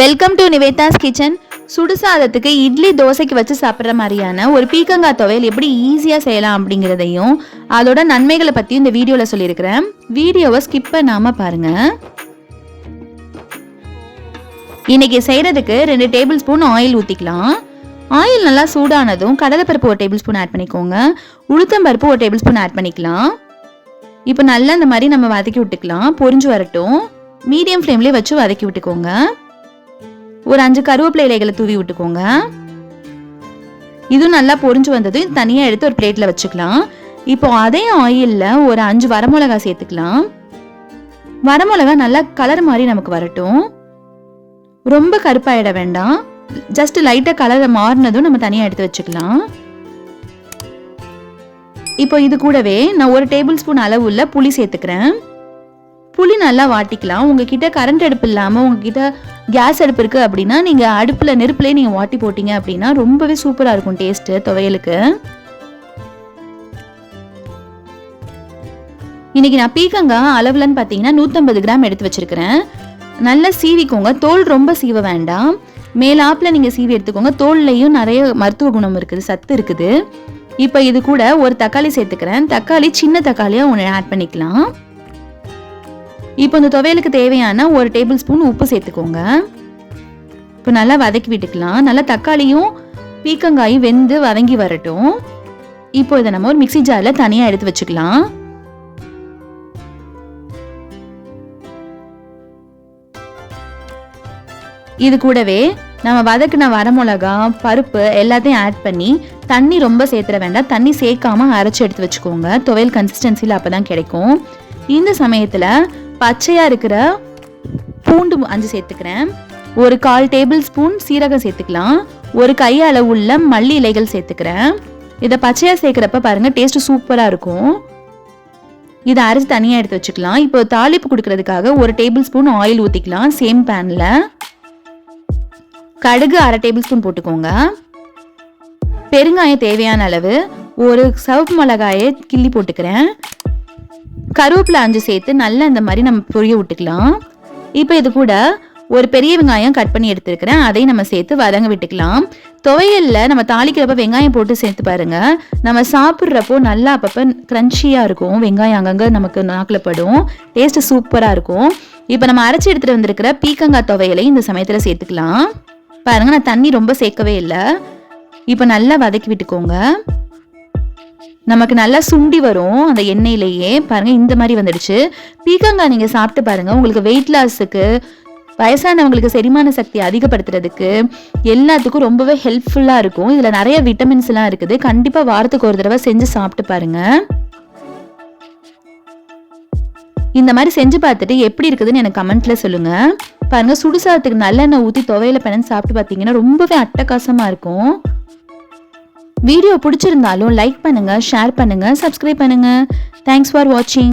Welcome to Nivetha's kitchen சுடு சாதத்துக்கு இட்லி தோசைக்கு வச்சு சாப்பிட்ற மாதிரியான ஒரு பீக்கங்காய் துவையல் எப்படி ஈஸியாக செய்யலாம் அப்படிங்கிறதையும் அதோட நன்மைகளை பற்றியும் இந்த வீடியோவில் சொல்லியிருக்கிறேன். வீடியோவை ஸ்கிப் பண்ணாமல் பாருங்கள் இன்னைக்கு செய்கிறதுக்கு ரெண்டு டேபிள் ஸ்பூன் ஆயில் ஊற்றிக்கலாம் ஆயில் நல்லா சூடானதும் கடலைப்பருப்பு ஒரு டேபிள் ஸ்பூன் ஆட் பண்ணிக்கோங்க உளுத்தம்பருப்பு ஒரு டேபிள் ஸ்பூன் ஆட் பண்ணிக்கலாம். இப்போ நல்லா இந்த மாதிரி நம்ம வதக்கி விட்டுக்கலாம். பொரிஞ்சு வரட்டும். மீடியம் ஃப்ளேம்லேயே வச்சு வதக்கி விட்டுக்கோங்க. ஒரு அஞ்சு கருவேப்பிலை இலைகளை தூவி விட்டுக்கோங்க. இதுவும் நல்லா பொரிஞ்சு வந்தது. தனியாக எடுத்து ஒரு பிளேட்டில் வச்சுக்கலாம். இப்போ அதே ஆயிலில் ஒரு அஞ்சு வரமிளகா சேர்த்துக்கலாம். வரமிளகா நல்லா கலர் மாதிரி நமக்கு வரட்டும். ரொம்ப கருப்பாயிட வேண்டாம். ஜஸ்ட் லைட்டாக கலரை மாறினதும் நம்ம தனியாக எடுத்து வச்சுக்கலாம். இப்போ இது கூடவே நான் ஒரு டேபிள் ஸ்பூன் அளவு உள்ள புளி சேர்த்துக்கிறேன். புளி நல்லா வாட்டிக்கலாம். உங்ககிட்ட கரண்ட் அடுப்பு இல்லாமல் உங்ககிட்ட கேஸ் அடுப்பு இருக்குது அப்படின்னா நீங்கள் அடுப்பில் நெருப்புலேயே நீங்கள் வாட்டி போட்டிங்க அப்படின்னா ரொம்பவே சூப்பராக இருக்கும் டேஸ்ட்டு துவையலுக்கு. இன்றைக்கி நான் பீக்கங்காய் அளவுலன்னு பார்த்தீங்கன்னா நூற்றம்பது கிராம் எடுத்து வச்சுருக்கிறேன். நல்லா சீவிக்கோங்க. தோல் ரொம்ப சீவ வேண்டாம். மேலாப்பில் நீங்கள் சீவி எடுத்துக்கோங்க. தோல்லையும் நிறைய மருத்துவ குணம் இருக்குது சத்து இருக்குது. இப்போ இது கூட ஒரு தக்காளி சேர்த்துக்கிறேன். தக்காளி சின்ன தக்காளியாக ஒன்று ஆட் பண்ணிக்கலாம். இப்போ இந்த துவையலுக்கு தேவையான ஒரு டேபிள் ஸ்பூன் உப்பு சேர்த்துக்கோங்க. இப்போ நல்லா வதக்கி விட்டுக்கலாம். நல்லா தக்காளியும் பீக்கங்காயும் வெந்து வதங்கி வரட்டும். இப்போ இதை நம்ம ஒரு மிக்ஸி ஜாரில் தனியாக எடுத்து வச்சுக்கலாம். இது கூடவே நம்ம வதக்குன வரமிளகா பருப்பு எல்லாத்தையும் ஆட் பண்ணி தண்ணி ரொம்ப சேர்த்துட வேண்டாம். தண்ணி சேர்க்காம அரைச்சி எடுத்து வச்சுக்கோங்க. துவையல் கன்சிஸ்டன்சியில் அப்போ தான் கிடைக்கும். இந்த சமயத்தில் பச்சையாக இருக்கிற பூண்டு அஞ்சு சேர்த்துக்கிறேன். ஒரு கால் டேபிள் ஸ்பூன் சீரகம் சேர்த்துக்கலாம். ஒரு கை அளவுள்ள மல்லி இலைகள் சேர்த்துக்கிறேன். இதை பச்சையாக சேர்க்குறப்ப பாருங்கள் டேஸ்ட்டு சூப்பராக இருக்கும். இதை அரைச்சி தனியாக எடுத்து வச்சுக்கலாம். இப்போ தாளிப்பு கொடுக்கறதுக்காக ஒரு டேபிள் ஸ்பூன் ஆயில் ஊற்றிக்கலாம் சேம் பேனில் கடுகு அரை டேபிள் ஸ்பூன் போட்டுக்கோங்க. பெருங்காயம் தேவையான அளவு ஒரு சிவப்பு மிளகாயை கிள்ளி போட்டுக்கிறேன். கருவேப்பிலை அஞ்சு சேர்த்து நல்லா இந்த மாதிரி நம்ம பொரிய விட்டுக்கலாம். இப்போ இது கூட ஒரு பெரிய வெங்காயம் கட் பண்ணி எடுத்துருக்கிறேன். அதையும் நம்ம சேர்த்து வதங்க விட்டுக்கலாம். துவையலில் நம்ம தாளிக்கிறப்ப வெங்காயம் போட்டு சேர்த்து பாருங்க. நம்ம சாப்பிட்றப்போ நல்லா அப்பப்போ க்ரன்ச்சியாக இருக்கும். வெங்காயம் அங்கங்கே நமக்கு நாக்கில் படும். டேஸ்ட்டு சூப்பராக இருக்கும். இப்போ நம்ம அரைச்சி எடுத்துகிட்டு வந்திருக்கிற பீக்கங்காய் துவையலையும் இந்த சமயத்தில் சேர்த்துக்கலாம். பாருங்க நான் தண்ணி ரொம்ப சேர்க்கவே இல்லை. இப்போ நல்லா வதக்கி விட்டுக்கோங்க. நமக்கு நல்லா சுண்டி வரும் அந்த எண்ணெயிலேயே. பாருங்க இந்த மாதிரி வந்துடுச்சு. பீக்கங்காய் நீங்க சாப்பிட்டு பாருங்க உங்களுக்கு வெயிட் லாஸுக்கு வயசானவங்களுக்கு செரிமான சக்தி அதிகப்படுத்துறதுக்கு எல்லாத்துக்கும் ரொம்பவே ஹெல்ப்ஃபுல்லாக இருக்கும். இதில் நிறைய விட்டமின்ஸ் எல்லாம் இருக்குது. கண்டிப்பாக வாரத்துக்கு ஒரு தடவை செஞ்சு சாப்பிட்டு பாருங்க. இந்த மாதிரி செஞ்சு பார்த்துட்டு எப்படி இருக்குதுன்னு எனக்கு கமெண்ட்ல சொல்லுங்க. பாருங்க சுடுசாதத்துக்கு நல்லெண்ணெய் ஊற்றி துவையில பனன் சாப்பிட்டு பார்த்தீங்கன்னா ரொம்பவே அட்டகாசமா இருக்கும். வீடியோ பிடிச்சிருந்தாலும் லைக் பண்ணுங்க ஷேர் பண்ணுங்க சப்ஸ்கிரைப் பண்ணுங்க. தேங்க்ஸ் ஃபார் வாட்சிங்